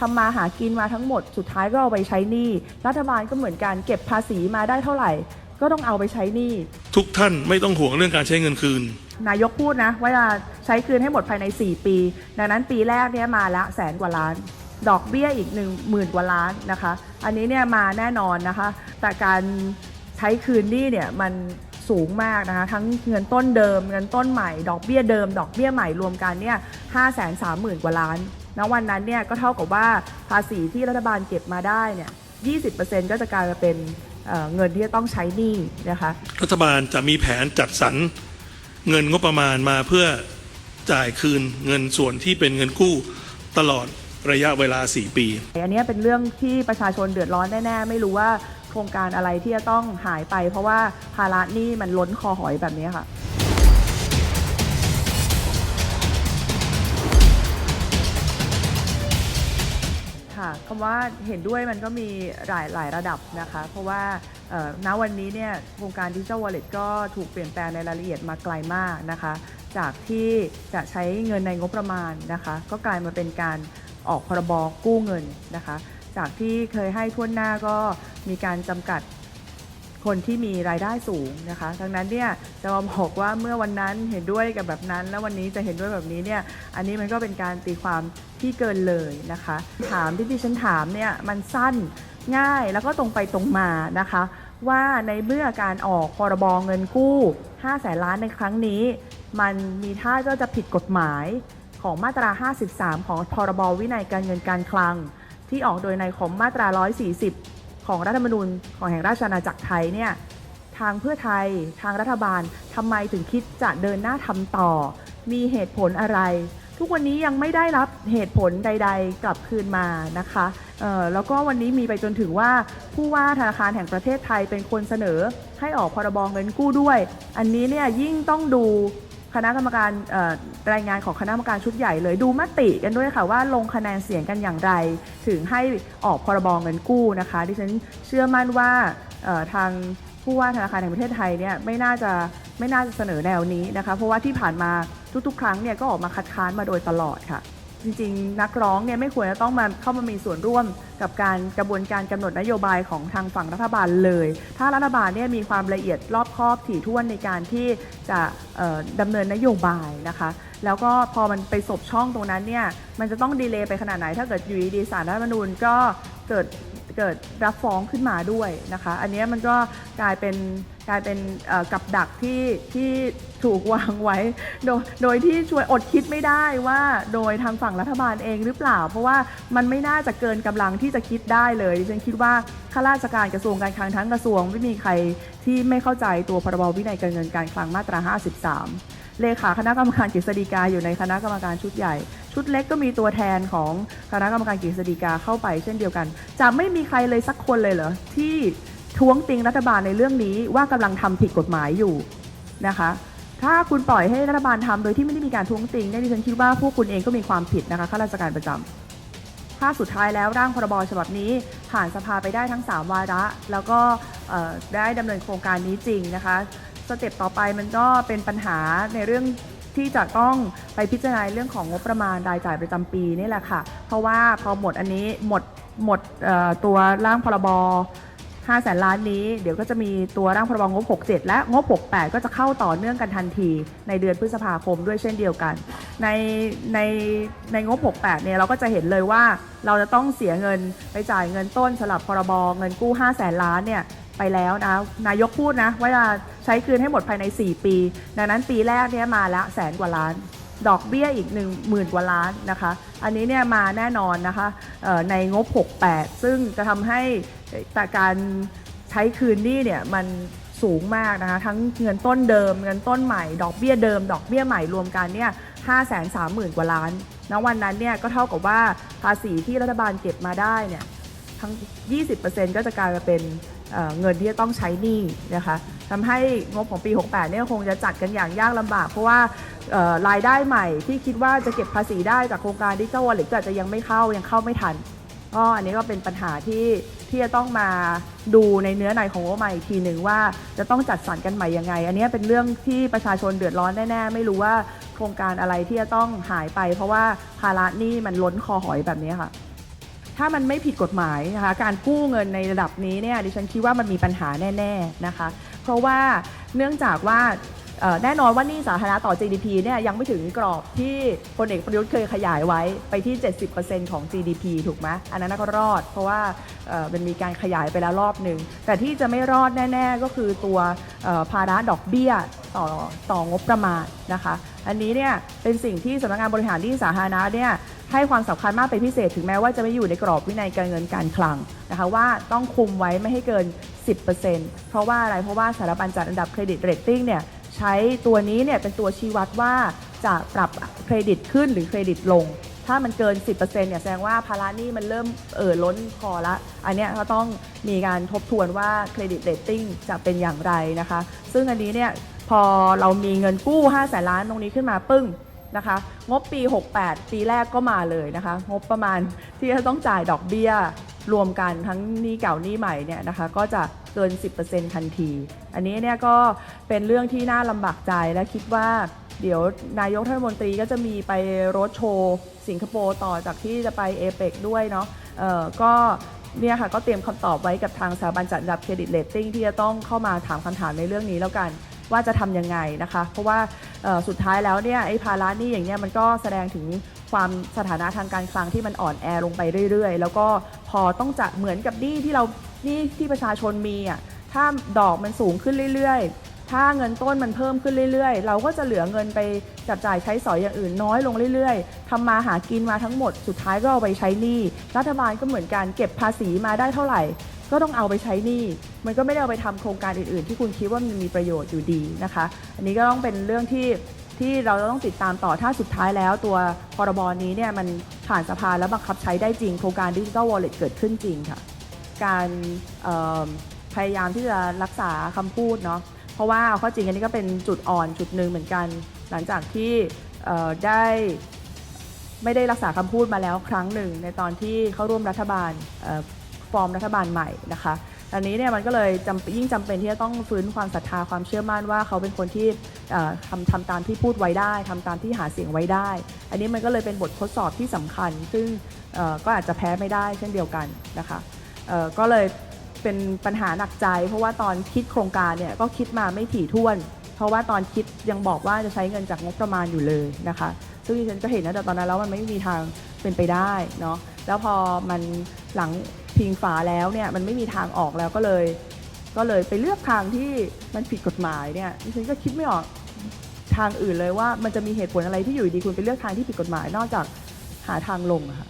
ทำมาหากินมาทั้งหมด สุดท้ายก็เอาไปใช้หนี้ รัฐบาลก็เหมือนกันเก็บภาษีมาได้เท่าไหร่ ก็ต้องเอาไปใช้หนี้ ทุกท่านไม่ต้องห่วงเรื่องการใช้เงินคืน นายกพูดนะว่าจะใช้คืนให้หมดภายใน 4 ปี ดังนั้นปีแรกเนี่ยมาละแสนกว่าล้าน ดอกเบี้ยอีก1 0,000กว่าล้านนะคะ อันนี้เนี่ยมาแน่นอนนะคะ แต่การใช้คืนหนี้เนี่ยมันสูงมากนะคะ ทั้งเงินต้นเดิม เงินต้นใหม่ ดอกเบี้ยเดิม ดอกเบี้ยใหม่รวมกันเนี่ยห้าแสนสามหมื่นกว่าล้าน ณวันนั้นเนี่ยก็เท่ากับว่าภาษีที่รัฐบาลเก็บมาได้เนี่ย20%ก็จะกลายมาเป็นเอ่อเงินที่จะต้องใช้หนี้นะคะรัฐบาลจะมีแผนจัดสรรเงินงบประมาณมาเพื่อจ่ายคืนเงินส่วนที่เป็นเงินกู้ตลอดระยะเวลา 4 ปี อันนี้เป็นเรื่องที่ประชาชนเดือดร้อนแน่ๆ ไม่รู้ว่าโครงการอะไรที่จะต้องหายไป เพราะว่าภาระหนี้มันล้นคอหอยแบบนี้ค่ะ ค่ะคำว่าเห็นด้วยมันก็มีหลายหลายระดับนะคะ เพราะว่าณวันนี้เนี่ยโครงการดิจิทัลวอลเล็ตก็ถูกเปลี่ยนแปลงในรายละเอียดมาไกลมากนะคะ จากที่จะใช้เงินในงบประมาณนะคะ ก็กลายมาเป็นการออกพรบกู้เงินนะคะ จากที่เคยให้ทั่วหน้าก็มีการจำกัด คนที่มีรายได้สูงนะคะดังนั้นเนี่ยจะมาบอกว่าเมื่อวันนั้นเห็นด้วยกับแบบนั้น แล้ววันนี้จะเห็นด้วยแบบนี้เนี่ยอันนี้มันก็เป็นการตีความที่เกินเลยนะคะ ถามที่ดิฉันถามเนี่ยมันสั้นง่ายแล้วก็ตรงไปตรงมานะคะ ว่าในเมื่อการออกพรบเงินกู้5แสนล้านในครั้งนี้ มันมีท่าก็จะผิดกฎหมายของมาตรา 53 ของพรบวินัยการเงินการคลัง ที่ออกโดยในของมาตรา 140 ของรัฐธรรมนูญของแห่งราชอาณาจักรไทยเนี่ยทางเพื่อไทยทางรัฐบาลทำไมถึงคิดจะเดินหน้าทำต่อ มีเหตุผลอะไร ทุกวันนี้ยังไม่ได้รับเหตุผลใด ๆ กลับคืนมานะคะแล้วก็วันนี้มีไปจนถึงว่าผู้ว่าธนาคารแห่งประเทศไทยเป็นคนเสนอให้ออกพรบเงินกู้ด้วย อันนี้เนี่ยยิ่งต้องดู คณะกรรมการรายงานของคณะกรรมการชุดใหญ่เลยดูมติกันด้วยค่ะว่าลงคะแนนเสียงกันอย่างไร ถึงให้ออกพรบเงินกู้นะคะ ดิฉันเชื่อมั่นว่าทางผู้ว่าธนาคารแห่งประเทศไทยเนี่ยไม่น่าจะไม่น่าจะเสนอแนวนี้นะคะ เพราะว่าที่ผ่านมาทุกๆ ครั้งเนี่ยก็ออกมาคัดค้านมาโดยตลอดค่ะ จริงๆ นักร้องเนี่ยไม่ควรจะต้องมาเข้ามามีส่วนร่วมกับการกระบวนการกำหนดนโยบายของทางฝั่งรัฐบาลเลย ถ้ารัฐบาลเนี่ยมีความละเอียดรอบคอบถี่ถ้วนในการที่จะเอ่อดำเนินนโยบายนะคะ แล้วก็พอมันไปสบช่องตรงนั้นเนี่ยมันจะต้องดีเลย์ไปขนาดไหน ถ้าเกิดอยู่ดีสารรัฐธรรมนูญก็เกิดเกิดรับฟ้องขึ้นมาด้วยนะคะ อันนี้มันก็กลายเป็น กลายเป็นกับดักที่ที่ถูกวางไว้ โดยโดยที่ช่วยอดคิดไม่ได้ว่าโดยทางฝั่งรัฐบาลเองหรือเปล่า เพราะว่ามันไม่น่าจะเกินกำลังที่จะคิดได้เลยดิฉันคิดว่าข้าราชการกระทรวงการคลังทั้งกระทรวงไม่มีใครที่ไม่เข้าใจตัวพรบวินัยการเงินการคลังมาตรา 53 เลขาคณะกรรมการกฤษฎีกาอยู่ในคณะกรรมการชุดใหญ่ ชุดเล็กก็มีตัวแทนของคณะกรรมการกฤษฎีกาเข้าไปเช่นเดียวกัน จะไม่มีใครเลยสักคนเลยเหรอที่ ท้วงติงรัฐบาลในเรื่องนี้ว่ากำลังทำผิดกฎหมายอยู่นะคะ ถ้าคุณปล่อยให้รัฐบาลทำโดยที่ไม่ได้มีการท้วงติงเนี่ยดิฉันคิดว่าพวกคุณเองก็มีความผิดนะคะข้าราชการประจำถ้าสุดท้ายแล้วร่างพรบฉบับนี้ผ่านสภาไปได้ทั้ง 3 วาระ แล้วก็ได้ดำเนินโครงการนี้จริงนะคะสเต็ปต่อไปมันก็เป็นปัญหาในเรื่องที่จะต้องไปพิจารณาเรื่องของงบประมาณรายจ่ายประจำปีนี่แหละค่ะ เพราะว่าพอหมดอันนี้หมดหมดตัวร่างพรบ 5แสนล้านนี้เดี๋ยวก็จะมีตัวร่างพรบงบ 67 และงบ 68 ก็จะเข้าต่อเนื่องกันทันที ในเดือนพฤษภาคมด้วยเช่นเดียวกัน ในในในงบ 68 เนี่ยเราก็จะเห็นเลยว่าเราจะต้องเสียเงินไปจ่ายเงินต้นสำหรับพรบเงินกู้ 5 แสนล้านเนี่ยไปแล้วนะนายกพูดนะว่าจะใช้คืนให้หมดภายใน 4 ปี ดังนั้นปีแรกเนี่ยมาละแสนกว่าล้าน ดอกเบี้ยอีก 1 0,000 กว่าล้านนะคะ อันนี้เนี่ยมาแน่นอนนะคะในงบ 68 ซึ่งจะทำให้แต่การใช้คืนหนี้เนี่ยมันสูงมากนะคะ ทั้งเงินต้นเดิม เงินต้นใหม่ ดอกเบี้ยเดิม ดอกเบี้ยใหม่รวมกันเนี่ย5 3 0 0 0 0 กว่าล้านณวันนั้นเนี่ยก็เท่ากับว่าภาษีที่รัฐบาลเก็บมาได้เนี่ยทั้ง 20%ก็จะกลายมาเป็นเเงินที่จะต้องใช้หนี้นะคะทำให้งบของปี 68 เนี่ยคงจะจัดกันอย่างยากลำบาก เพราะว่า รายได้ใหม่ที่คิดว่าจะเก็บภาษีได้จากโครงการดิจิทัลวอลเล็ตก็อาจจะยังไม่เข้ายังเข้าไม่ทันก็อันนี้ก็เป็นปัญหาที่ที่จะต้องมาดูในเนื้อในของงบใหม่อีกทีหนึ่งว่าจะต้องจัดสรรกันใหม่ยังไง อันนี้เป็นเรื่องที่ประชาชนเดือดร้อนแน่ๆ ไม่รู้ว่าโครงการอะไรที่จะต้องหายไป เพราะว่าภาระหนี้มันล้นคอหอยแบบนี้ค่ะถ้ามันไม่ผิดกฎหมายนะคะการกู้เงินในระดับนี้เนี่ยดิฉันคิดว่ามันมีปัญหาแน่ ๆนะคะ เพราะว่าเนื่องจากว่า แน่นอนว่านี่สาธารณะต่อ GDP เนี่ยยังไม่ถึงกรอบที่พลเอกประยุทธ์เคยขยายไว้ไปที่ 70%ของ GDP ถูกไหมอันนั้นก็รอด เพราะว่าเอ่อมันมีการขยายไปแล้วรอบหนึ่ง แต่ที่จะไม่รอดแน่ ๆ ก็คือตัวภาระดอกเบี้ยต่อต่องบประมาณนะคะ อันนี้เนี่ยเป็นสิ่งที่สำนักงานบริหารหนี้สาธารณะเนี่ยให้ความสำคัญมากเป็นพิเศษถึงแม้ว่าจะไม่อยู่ในกรอบวินัยการเงินการคลังนะคะว่าต้องคุมไว้ไม่ให้เกิน 10%เพราะว่าอะไรเพราะว่าสถาบันจัดอันดับเครดิตเรตติ้งเนี่ย ใช้ตัวนี้เนี่ยเป็นตัวชี้วัดว่าจะปรับเครดิตขึ้นหรือเครดิตลง ถ้ามันเกิน 10%เนี่ยแสดงว่าภาระหนี้มันเริ่มเอ่อล้นพอละ อันเนี้ยก็ต้องมีการทบทวนว่าเครดิตเรตติ้งจะเป็นอย่างไรนะคะ ซึ่งอันนี้เนี่ยพอเรามีเงินกู้5แสนล้านตรงนี้ขึ้นมาปึ้งนะคะ งบปี 68 ปีแรกก็มาเลยนะคะ งบประมาณที่จะต้องจ่ายดอกเบี้ย รวมกันทั้งหนี้เก่าหนี้ใหม่เนี่ยนะคะก็จะเกิน 10%ทันที อันนี้เนี่ยก็เป็นเรื่องที่น่าลำบากใจและคิดว่าเดี๋ยวนายกรัฐมนตรีก็จะมีไปรดโชว์สิงคโปร์ต่อจากที่จะไปเอเปกด้วยเนาะเออก็เนี่ยค่ะก็เตรียมคำตอบไว้กับทางสถาบันจัดอันดับเครดิตเรตติ้งที่จะต้องเข้ามาถามคำถามในเรื่องนี้แล้วกัน ว่าจะทำยังไงนะคะ เพราะว่าสุดท้ายแล้วเนี่ยไอ้ภาระนี้อย่างเนี้ยมันก็แสดงถึง ความสถานะทางการคลังที่มันอ่อนแอลงไปเรื่อยๆ แล้วก็พอต้องจะเหมือนกับหนี้ที่เราหนี้ที่ประชาชนมีอะถ้าดอกมันสูงขึ้นเรื่อยๆ ถ้าเงินต้นมันเพิ่มขึ้นเรื่อยๆ เราก็จะเหลือเงินไปจับจ่ายใช้สอยอย่างอื่นน้อยลงเรื่อยๆทำมาหากินมาทั้งหมดสุดท้ายก็เอาไปใช้หนี้รัฐบาลก็เหมือนกันเก็บภาษีมาได้เท่าไหร่ ก็ต้องเอาไปใช้หนี้มันก็ไม่ได้เอาไปทำโครงการอื่นๆ ที่คุณคิดว่ามันมีประโยชน์อยู่ดีนะคะ อันนี้ก็ต้องเป็นเรื่องที่ ที่เราต้องติดตามต่อถ้าสุดท้ายแล้วตัวพรบนี้เนี่ยมันผ่านสภาแล้วบังคับใช้ได้จริง โครงการดิจิ t a ลวอลเล็ตเกิดขึ้นจริงค่ะ การพยายามที่จะรักษาคำพูดเนาะเพราะว่าเอาเข้อจริงอันนี้ก็เป็นจุดอ่อนจุดหนึ่งเหมือนกัน หลังจากที่ได้ไม่ได้รักษาคำพูดมาแล้วครั้งหนึ่งในตอนที่เข้าร่วมรัฐบาลฟอร์มรัฐบาลใหม่นะคะ อันนี้เนี่ยมันก็เลยจำยิ่งจำเป็นที่จะต้องฟื้นความศรัทธาความเชื่อมั่นว่าเขาเป็นคนที่ทำทำตามที่พูดไว้ได้ทำตามที่หาเสียงไว้ได้ อันนี้มันก็เลยเป็นบททดสอบที่สำคัญ ซึ่งก็อาจจะแพ้ไม่ได้เช่นเดียวกันนะคะก็เลยเป็นปัญหาหนักใจ เพราะว่าตอนคิดโครงการเนี่ยก็คิดมาไม่ถี่ถ้วน เพราะว่าตอนคิดยังบอกว่าจะใช้เงินจากงบประมาณอยู่เลยนะคะซึ่งดิฉันก็เห็นนะแต่ตอนนั้นแล้วมันไม่มีทางเป็นไปได้เนาะแล้วพอมันหลัง พิงฝาแล้วเนี่ยมันไม่มีทางออกแล้วก็เลย ก็เลยไปเลือกทางที่มันผิดกฎหมายเนี่ยดิฉันก็คิดไม่ออกทางอื่นเลยว่ามันจะมีเหตุผลอะไรที่อยู่ดีคุณไปเลือกทางที่ผิดกฎหมายนอกจากหาทางลงค่ะ